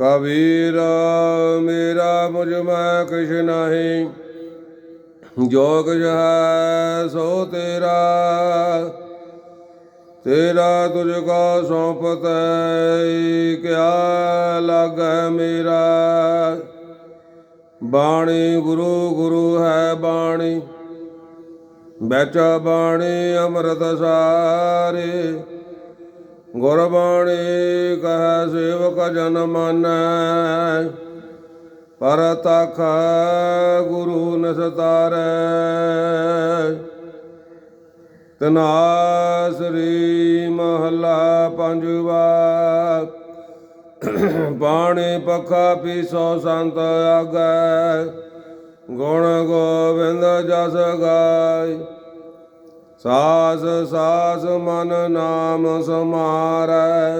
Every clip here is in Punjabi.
ਕਬੀਰ, ਮੇਰਾ ਮੁਝ ਮੈਂ ਕਿਛ ਨਹੀਂ। ਜੋ ਕੁਛ ਹੈ ਸੋ ਤੇਰਾ। ਤੇਰਾ ਤੁਝ ਕੋ ਸੌਂਪਤ ਕਿਆ ਲਾਗੈ ਮੇਰਾ। ਬਾਣੀ ਗੁਰੂ ਗੁਰੂ ਹੈ ਬਾਣੀ। ਵਿੱਚ ਬਾਣੀ ਅੰਮ੍ਰਿਤ ਸਾਰੇ। ਗੁਰਬਾਣੀ ਕਹੈ ਸੇਵਕ ਜਨ ਮਾਨੈ। ਪਰ ਤਖ ਗੁਰੂ ਨਸਤਾਰੈ। ਤਨਾਸਰੀ ਮਹਲਾ ਪੰਜਵਾ। ਬਾਣੀ ਪਖਾ ਪੀਸੋ ਸੰਤ ਆਗੈ। ਗੁਣ ਗੋਬਿੰਦ ਜਸ ਗਾਇ ਸਾਸ ਸਾਸ ਮਨ ਨਾਮ ਸਮਾਰੈ,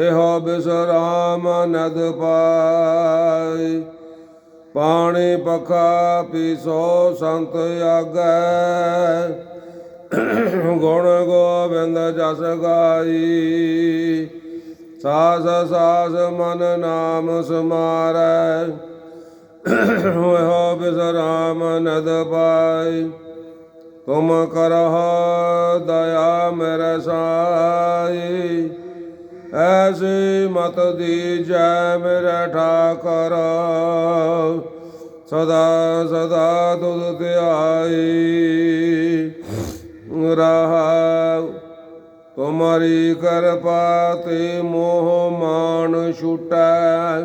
ਇਹੋ ਬਿਸਰਾਮ ਨਦ ਪਾਈ। ਪਾਣੀ ਪਖਾ ਪੀਸੋ ਸੰਤ ਆਗੈ, ਗੁਣ ਗੋਬਿੰਦ ਜਸ ਗਾਈ। ਸਾਸ ਸਾਸ ਮਨ ਨਾਮ ਸਮਾਰੈ, ਇਹੋ ਬਿਸਰਾਮ ਨਦ ਪਾਈ। ਤੁਮ ਕਰਹ ਦਇਆ ਮੇਰੇ ਸਾਈ, ਐਸੀ ਮਤ ਦੀਜੈ ਮੇਰੇ ਠਾਕਰ। ਸਦਾ ਸਦਾ ਤੁਧ ਧਿਆਈ ਰਹਾ। ਤੁਮਾਰੀ ਕਿਰਪਾ ਤੇ ਮੋਹ ਮਾਨ ਛੁਟੈ,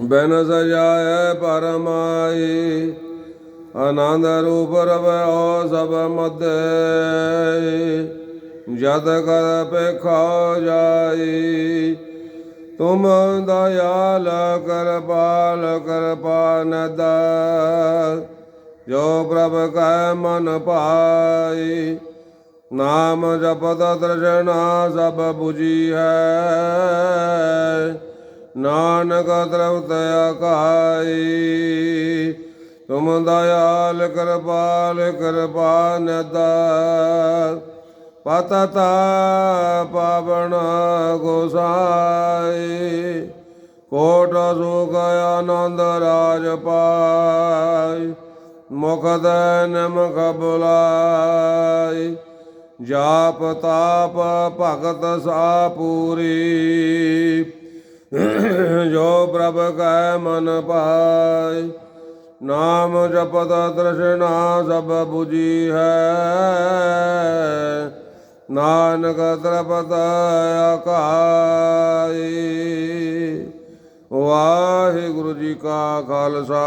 ਬਿਨ ਸਜਾਏ ਪਰਮਾਈ। ਆਨੰਦ ਰੂਪ ਰਵ ਓ ਸਭ ਮਧੇ ਜਦ ਕਰ ਪੇਖਾ ਜਾਈ, ਤੁਮ ਦਇਆਲ ਕਰਪਾਲ ਕਿਰਪਾ ਨਦ ਜੋ ਪ੍ਰਭ ਕੈ ਮਨ ਪਾਈ, ਨਾਮ ਜਪਤ ਤ੍ਰਿਸ਼ਨਾ ਸਭ 부ਜੀ ਹੈ। ਨਾਨਕ ਤ੍ਰਵਤ ਆਕਾਈ ਤੁਮ ਦਇਆਲ ਕਿਰਪਾਲ ਕਿਰਪਾ ਨਦਾ ਪਤਤਾ ਪਾਵਨ ਗੋਸਾਈ, ਕੋਟ ਸੁਖ ਆਨੰਦ ਰਾਜ ਪਾਈ ਮੁਖਦ ਨਮਕ ਬੁਲਾਈ, ਜਾਪ ਤਾਪ ਭਗਤ ਸਾ ਪੂਰੀ ਜੋ ਪ੍ਰਭ ਕੈ ਮਨ ਪਾਈ ਨਾਮ ਜਪਤ ਤ੍ਰਿਸ਼ਨਾ ਸਭ 부ਜੀ ਹੈ। ਨਾਨਕ ਤ੍ਰਪਤ ਆਕਾਈ। ਵਾਹਿਗੁਰੂ ਜੀ ਕਾ ਖਾਲਸਾ,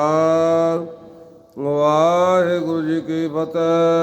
ਵਾਹਿਗੁਰੂ ਜੀ ਕੀ ਫਤਿਹ।